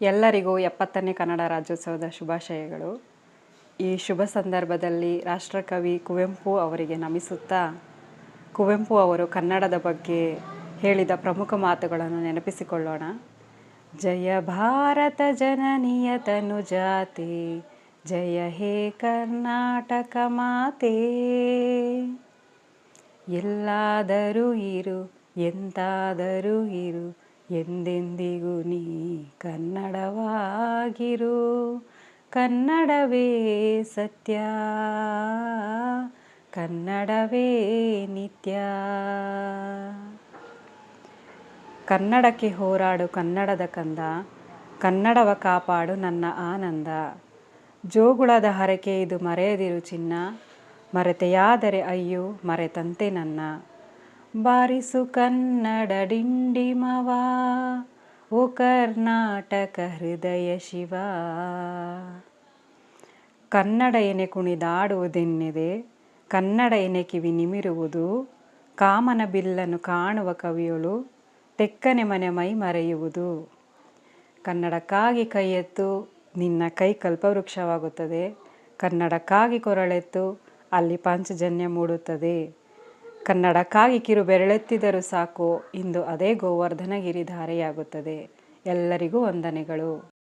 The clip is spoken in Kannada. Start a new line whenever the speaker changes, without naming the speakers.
ಎಲ್ಲರಿಗೂ ಎಪ್ಪತ್ತನೇ ಕನ್ನಡ ರಾಜ್ಯೋತ್ಸವದ ಶುಭಾಶಯಗಳು. ಈ ಶುಭ ಸಂದರ್ಭದಲ್ಲಿ ರಾಷ್ಟ್ರಕವಿ ಕುವೆಂಪು ಅವರಿಗೆ ನಮಿಸುತ್ತಾ, ಕುವೆಂಪು ಅವರು ಕನ್ನಡದ ಬಗ್ಗೆ ಹೇಳಿದ ಪ್ರಮುಖ ಮಾತುಗಳನ್ನು ನೆನಪಿಸಿಕೊಳ್ಳೋಣ. ಜಯ ಭಾರತ ಜನನಿಯ ತನುಜಾತೆ, ಜಯ ಹೇ ಕರ್ನಾಟಕ ಮಾತೆ. ಎಲ್ಲಾದರೂ ಇರು, ಎಂತಾದರೂ ಇರು ಎಂದೆಂದಿಗೂ ನೀ ಕನ್ನಡವಾಗಿರು. ಕನ್ನಡವೇ ಸತ್ಯ. ಕನ್ನಡವೇ ನಿತ್ಯ. ಕನ್ನಡಕ್ಕೆ ಹೋರಾಡು, ಕನ್ನಡದ ಕಂದ. ಕನ್ನಡವ ಕಾಪಾಡು ನನ್ನ ಆನಂದ. ಜೋಗುಳದ ಹರಕೆ ಇದು ಮರೆಯದಿರು ಚಿನ್ನ. ಮರೆತೆಯಾದರೆ ಅಯ್ಯೋ, ಮರೆತಂತೆ ನನ್ನ. ಬಾರಿಸು ಕನ್ನಡ ಡಿಂಡಿಮವಾ, ಓ ಕರ್ನಾಟಕ ಹೃದಯ ಶಿವ. ಕನ್ನಡ ಎನೆ ಕುಣಿದಾಡುವುದೆನ್ನಿದೆ, ಕನ್ನಡ ಎನೆ ಕಿವಿ ನಿಮಿರುವುದು, ಕಾಮನ ಬಿಲ್ಲನ್ನು ಕಾಣುವ ಕವಿಯಳು, ತೆಕ್ಕನೆ ಮನೆ ಮೈ ಮರೆಯುವುದು. ಕನ್ನಡಕ್ಕಾಗಿ ಕೈಯೆತ್ತು ನಿನ್ನ ಕೈ ಕಲ್ಪವೃಕ್ಷವಾಗುತ್ತದೆ, ಕನ್ನಡಕ್ಕಾಗಿ ಕೊರಳೆತ್ತು ಅಲ್ಲಿ ಪಾಂಚಜನ್ಯ ಮೂಡುತ್ತದೆ. ಕನ್ನಡಕ್ಕಾಗಿ ಕಿರು ಬೆರಳೆತ್ತಿದರೂ ಸಾಕು. ಇಂದು ಅದೇ ಗೋವರ್ಧನಗಿರಿ ಧಾರೆಯಾಗುತ್ತದೆ. ಎಲ್ಲರಿಗೂ ವಂದನೆಗಳು.